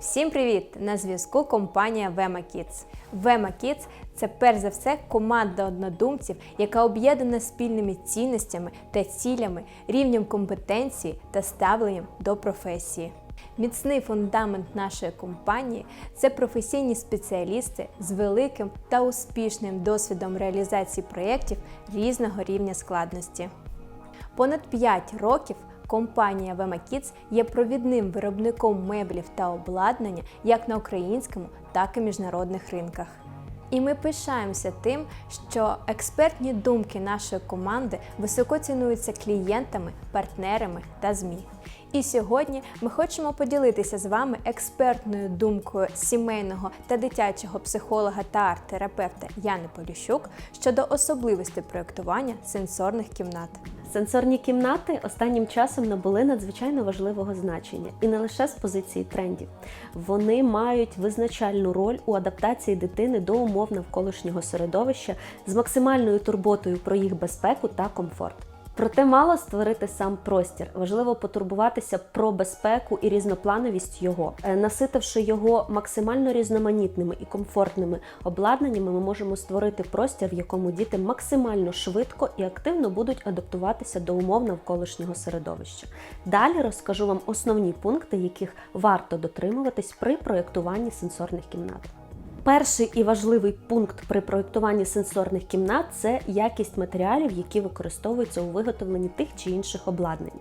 Всім привіт! На зв'язку компанія Vema Kids. Vema Kids – це перш за все команда однодумців, яка об'єднана спільними цінностями та цілями, рівнем компетенції та ставленням до професії. Міцний фундамент нашої компанії це професійні спеціалісти з великим та успішним досвідом реалізації проєктів різного рівня складності. Понад 5 років компанія Vema Kids є провідним виробником меблів та обладнання як на українському, так і міжнародних ринках. І ми пишаємося тим, що експертні думки нашої команди високо цінуються клієнтами, партнерами та ЗМІ. І сьогодні ми хочемо поділитися з вами експертною думкою сімейного та дитячого психолога та арт-терапевта Яни Поліщук щодо особливостей проєктування сенсорних кімнат. Сенсорні кімнати останнім часом набули надзвичайно важливого значення і не лише з позиції трендів. Вони мають визначальну роль у адаптації дитини до умов навколишнього середовища з максимальною турботою про їх безпеку та комфорт. Проте мало створити сам простір, важливо потурбуватися про безпеку і різноплановість його. Е, Наситивши його максимально різноманітними і комфортними обладнаннями, ми можемо створити простір, в якому діти максимально швидко і активно будуть адаптуватися до умов навколишнього середовища. Далі розкажу вам основні пункти, яких варто дотримуватись при проєктуванні сенсорних кімнат. Перший і важливий пункт при проєктуванні сенсорних кімнат це якість матеріалів, які використовуються у виготовленні тих чи інших обладнань.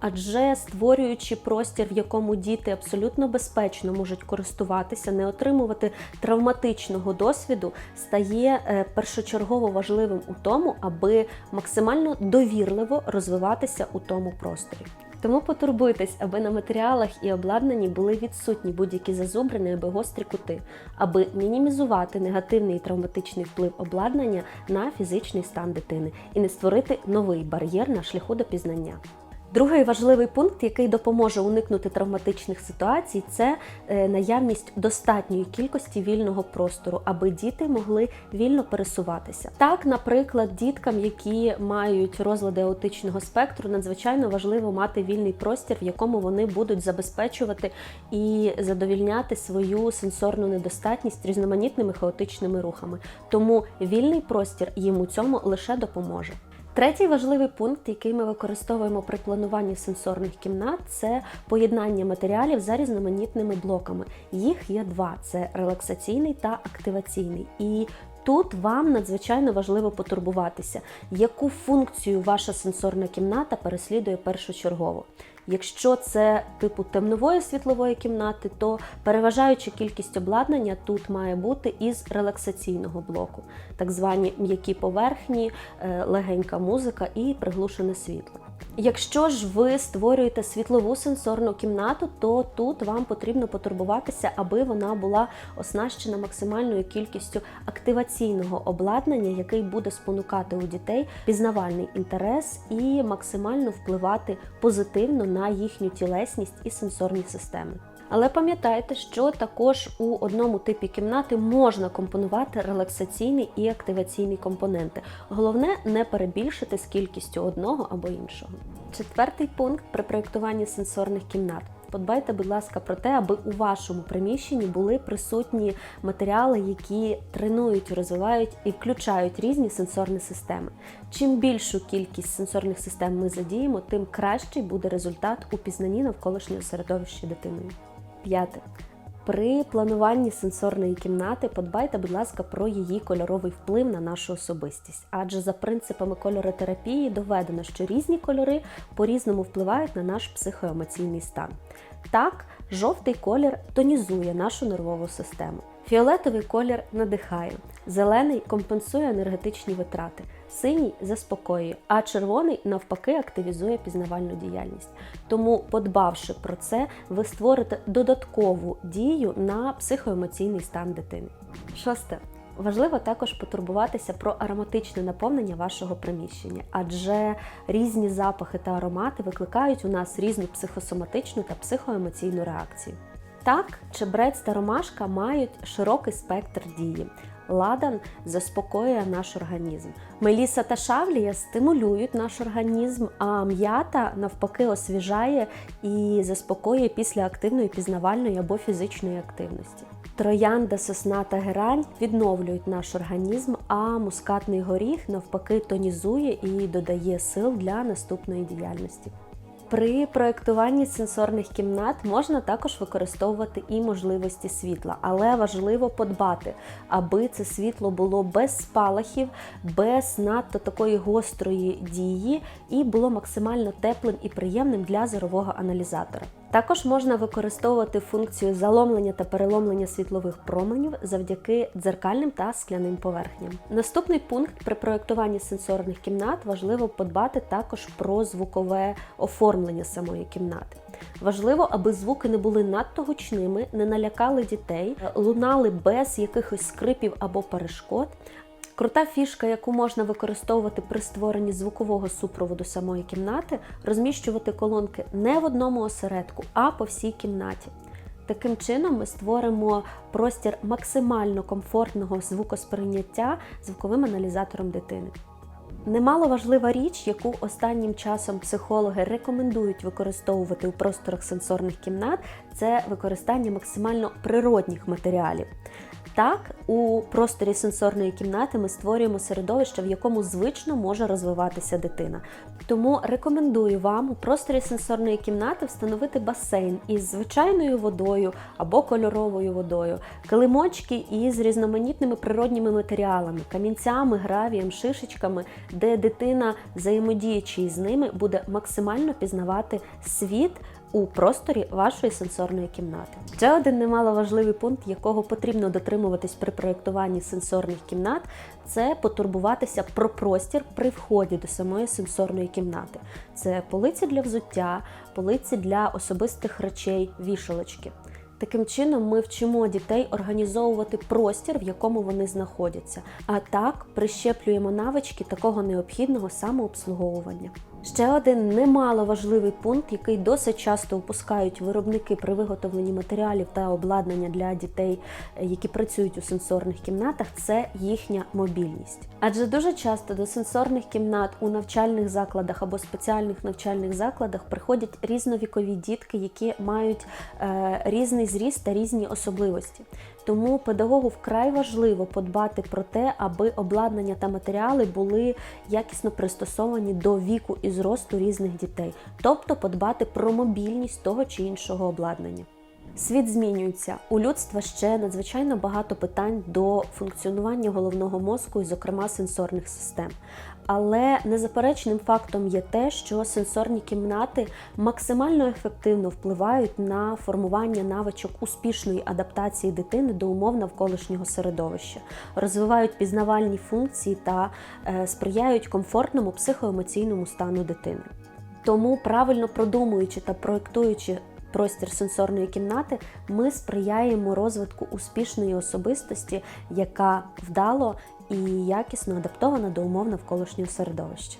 Адже створюючи простір, в якому діти абсолютно безпечно можуть користуватися, не отримувати травматичного досвіду, стає е, першочергово важливим у тому, аби максимально довірливо розвиватися у тому просторі. Тому потурбуйтесь, аби на матеріалах і обладнанні були відсутні будь-які зазубрини або гострі кути, аби мінімізувати негативний і травматичний вплив обладнання на фізичний стан дитини і не створити новий бар'єр на шляху до пізнання. Другий важливий пункт, який допоможе уникнути травматичних ситуацій, це е, наявність достатньої кількості вільного простору, аби діти могли вільно пересуватися. Так, наприклад, діткам, які мають розлади аутичного спектру, надзвичайно важливо мати вільний простір, в якому вони будуть забезпечувати і задовільняти свою сенсорну недостатність різноманітними хаотичними рухами. Тому вільний простір їм у цьому лише допоможе. Третій важливий пункт, який ми використовуємо при плануванні сенсорних кімнат, це поєднання матеріалів за різноманітними блоками. Їх є два: це релаксаційний та активаційний. І Тут вам надзвичайно важливо потурбуватися, яку функцію ваша сенсорна кімната переслідує першочергово. Якщо це типу темнової світлової кімнати, то переважаюча кількість обладнання тут має бути із релаксаційного блоку, так звані м'які поверхні, е, легенька музика і приглушене світло. Якщо ж ви створюєте світлову сенсорну кімнату, то тут вам потрібно потурбуватися, аби вона була оснащена максимальною кількістю активаційного обладнання, який буде спонукати у дітей пізнавальний інтерес і максимально впливати позитивно на їхню тілесність і сенсорні системи. Але пам'ятайте, що також у одному типі кімнати можна компонувати релаксаційний і активаційні компоненти. Головне не перебільшити з кількістю одного або іншого. Четвертий пункт при проєктуванні сенсорних кімнат. Подбайте, будь ласка, про те, аби у вашому приміщенні були присутні матеріали, які тренують, розвивають і включають різні сенсорні системи. Чим більшу кількість сенсорних систем ми задіємо, тим кращий буде результат у пізнанні навколишнього середовища дитиною. П'яте. При плануванні сенсорної кімнати подбайте, будь ласка, про її кольоровий вплив на нашу особистість. Адже за принципами кольоротерапії доведено, що різні кольори по-різному впливають на наш психоемоційний стан. Так, жовтий колір тонізує нашу нервову систему. Фіолетовий колір надихає, зелений компенсує енергетичні витрати, синій заспокоює, а червоний навпаки активізує пізнавальну діяльність. Тому, подбавши про це, ви створите додаткову дію на психоемоційний стан дитини. Шосте. Важливо також потурбуватися про ароматичне наповнення вашого приміщення, адже різні запахи та аромати викликають у нас різну психосоматичну та психоемоційну реакцію. Так, чебрець та ромашка мають широкий спектр дії. Ладан заспокоює наш організм. Меліса та шавлія стимулюють наш організм, а м'ята навпаки освіжає і заспокоює після активної пізнавальної або фізичної активності. Троянда, сосна та герань відновлюють наш організм, а мускатний горіх навпаки тонізує і додає сил для наступної діяльності. При проєктуванні сенсорних кімнат можна також використовувати і можливості світла, але важливо подбати, аби це світло було без спалахів, без надто такої гострої дії і було максимально теплим і приємним для зорового аналізатора. Також можна використовувати функцію заломлення та переломлення світлових променів завдяки дзеркальним та скляним поверхням. Наступний пункт при проєктуванні сенсорних кімнат важливо подбати також про звукове оформлення самої кімнати. Важливо, аби звуки не були надто гучними, не налякали дітей, лунали без якихось скрипів або перешкод. Крута фішка, яку можна використовувати при створенні звукового супроводу самої кімнати, розміщувати колонки не в одному осередку, а по всій кімнаті. Таким чином ми створимо простір максимально комфортного звукосприйняття звуковим аналізатором дитини. Немало важлива річ, яку останнім часом психологи рекомендують використовувати у просторах сенсорних кімнат, це використання максимально природних матеріалів. Так, у просторі сенсорної кімнати ми створюємо середовище, в якому звично може розвиватися дитина. Тому рекомендую вам у просторі сенсорної кімнати встановити басейн із звичайною водою або кольоровою водою, килимочки із різноманітними природніми матеріалами, камінцями, гравієм, шишечками, де дитина, взаємодіючи із ними, буде максимально пізнавати світ у просторі вашої сенсорної кімнати. Ще один немаловажливий пункт, якого потрібно дотримуватись при проєктуванні сенсорних кімнат, це потурбуватися про простір при вході до самої сенсорної кімнати. Це полиці для взуття, полиці для особистих речей, вішалочки. Таким чином, ми вчимо дітей організовувати простір, в якому вони знаходяться, а так прищеплюємо навички такого необхідного самообслуговування. Ще один немало важливий пункт, який досить часто упускають виробники при виготовленні матеріалів та обладнання для дітей, які працюють у сенсорних кімнатах, це їхня мобільність. Адже дуже часто до сенсорних кімнат у навчальних закладах або спеціальних навчальних закладах приходять різновікові дітки, які мають е, різний зріст та різні особливості. Тому педагогу вкрай важливо подбати про те, аби обладнання та матеріали були якісно пристосовані до віку і зросту різних дітей, тобто подбати про мобільність того чи іншого обладнання. Світ змінюється. У людства ще надзвичайно багато питань до функціонування головного мозку і, зокрема, сенсорних систем. Але незаперечним фактом є те, що сенсорні кімнати максимально ефективно впливають на формування навичок успішної адаптації дитини до умов навколишнього середовища, розвивають пізнавальні функції та е, сприяють комфортному психоемоційному стану дитини. Тому правильно продумуючи та проєктуючи простір сенсорної кімнати, ми сприяємо розвитку успішної особистості, яка вдало і якісно адаптована до умов навколишнього середовища.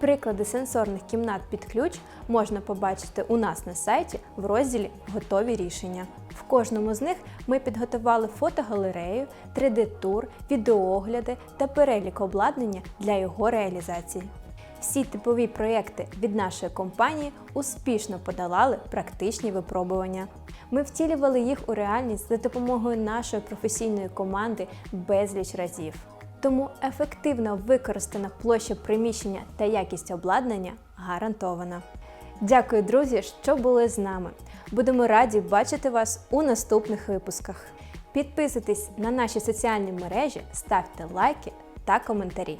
Приклади сенсорних кімнат під ключ можна побачити у нас на сайті в розділі Готові рішення. В кожному з них ми підготували фотогалерею, 3D-тур, відеоогляди та перелік обладнання для його реалізації. Всі типові проєкти від нашої компанії успішно подолали практичні випробування. Ми втілювали їх у реальність за допомогою нашої професійної команди безліч разів. Тому ефективно використана площа приміщення та якість обладнання гарантована. Дякую, друзі, що були з нами. Будемо раді бачити вас у наступних випусках. Підписуйтесь на наші соціальні мережі, ставте лайки та коментарі.